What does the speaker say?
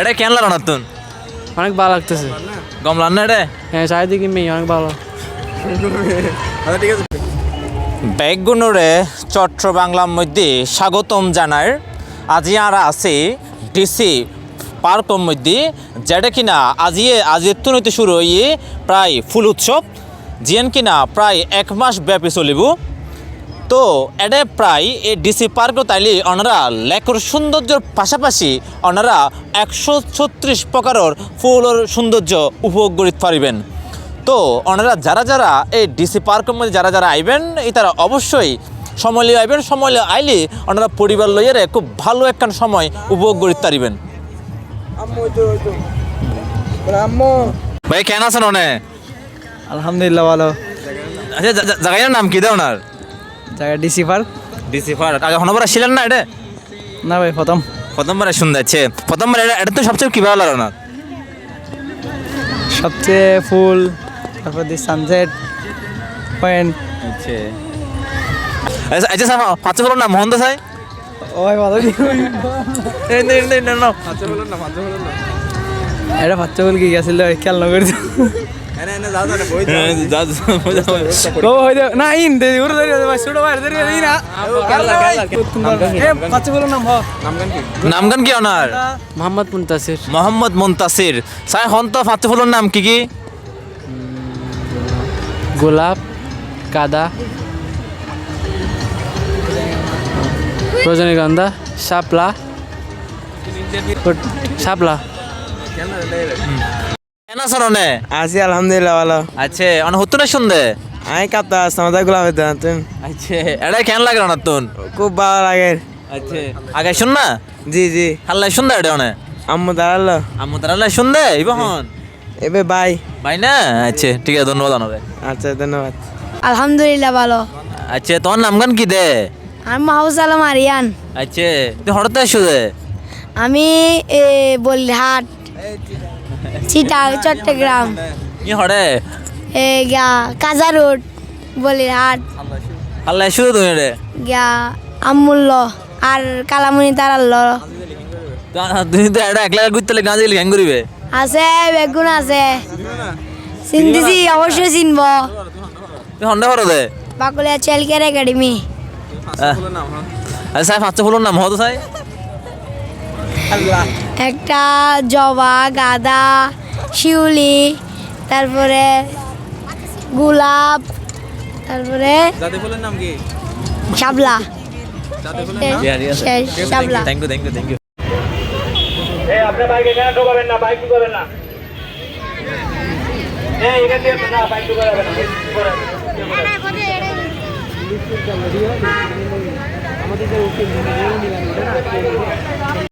এটা কেন লাগল নতুন? অনেক ভালো লাগতেছে। গম লান না এটা হ্যাঁ চারিদিকে মেয়ে অনেক ভালো। ব্যাগগুনোরে চট্ট বাংলার মধ্যে স্বাগতম জানার আজি আর আছে ডিসি পার্কর মধ্যে যেটা কিনা আজিয়ে আজি তুনইতে শুরু হয়ে প্রায় ফুল উৎসব। জিয়ান কিনা প্রায় এক মাস ব্যাপী চলিব। তো এটা প্রায় এই ডিসি পার্ক তাইলে ওনারা লেখর সৌন্দর্যের পাশাপাশি ওনারা একশো ছত্রিশ প্রকারের ফুলের সৌন্দর্য উপভোগ করিতে পারিবেন। তো ওনারা যারা যারা এই ডিসি পার্কের মধ্যে যারা যারা আইবেন এই তারা অবশ্যই সময় লিয়ে আইবেন সময় লিয়ে আইলে ওনারা পরিবার লইয়ারে খুব ভালো একখান সময় উপভোগ করতে পারিবেন ভাই কেন আছেন অনে আলহামদুলিল্লাহ ভালো। আচ্ছা জা- জা- জায়গাটার নাম কি দেয় ওনার? জায়গা ডিসি পার্ক ডিসি পার্ক আগে হনবার ছিলেন না এটা? না ভাই প্রথম। প্রথমবার শুনতে যাচ্ছে। প্রথমবার এটা এটা তো সবচেয়ে কি ভালো লাগল না? সবচেয়ে ফুল তারপর দি সানসেট পয়েন্ট। আচ্ছা। আচ্ছা আচ্ছা স্যার পাঁচ বলুন না মোহন সাই? ওই ভালো এটা বাচ্চা বল কি গেছিল? খেয়াল না নামগান কি? ওনার মোহাম্মদ মুনতাসির। মোহাম্মদ মুন্তাসির। স্যার হন তো নাম কি কি? গোলাপ কাদা। রজনীগন্ধা শাপলা। শাপলা। কেন আছেন অনে আছি আলহামদুলিল্লাহ ভালো। আচ্ছা অনে হতো না শুনতে আমি কাপ্তা আসতাম ওদের গোলাপ হইতে তুমি? আচ্ছা এটা কেন লাগে না তুন খুব ভালো লাগে। আচ্ছা আগে শুন না? জি জি। হাল্লাই শুনতে এটা অনে? আম্মু দাঁড়াল। আমু তারা শুনতে ইবহন এবে বাই। ভাই না? আচ্ছা ঠিক আছে ধন্যবাদ অনবে। আচ্ছা ধন্যবাদ। আলহামদুলিল্লাহ ভালো। আচ্ছা তোমার নামগান কি দে? আমি মাহবুজ আলম আরিয়ান। আচ্ছা তুই হঠাৎ আসো দে? আমি এ, বলিহাট। চিটা চট্টগ্রাম। কি এ, গা কাজা রোড বলিহাট হাল্লাই শুধু তুমি রে। গা আমূল্য আর কালামণি তারাল্ল। তুমি তো এটা একলা ঘুরতে গাঁ দিলে গ্যাং করিবে? আছে বেগুন আছে। চিনতেছি অবশ্যই চিনব। তুই হন্ডা হরো দে। বাকুলিয়া চেলকের একাডেমি। আচ্ছা সাহেব পাঁচশো ফুলোর নাম হতো সাই? একটা জবা গাঁদা শিউলি তারপরে গোলাপ তারপরে শাপলা শেষ শাপলা thank you thank you thank you আপনি বাইক এখানে ঢোকাবেন না বাইক ঢুকাবেন না। এই এখান দিয়ে না বাইক ঢুকাবেন না।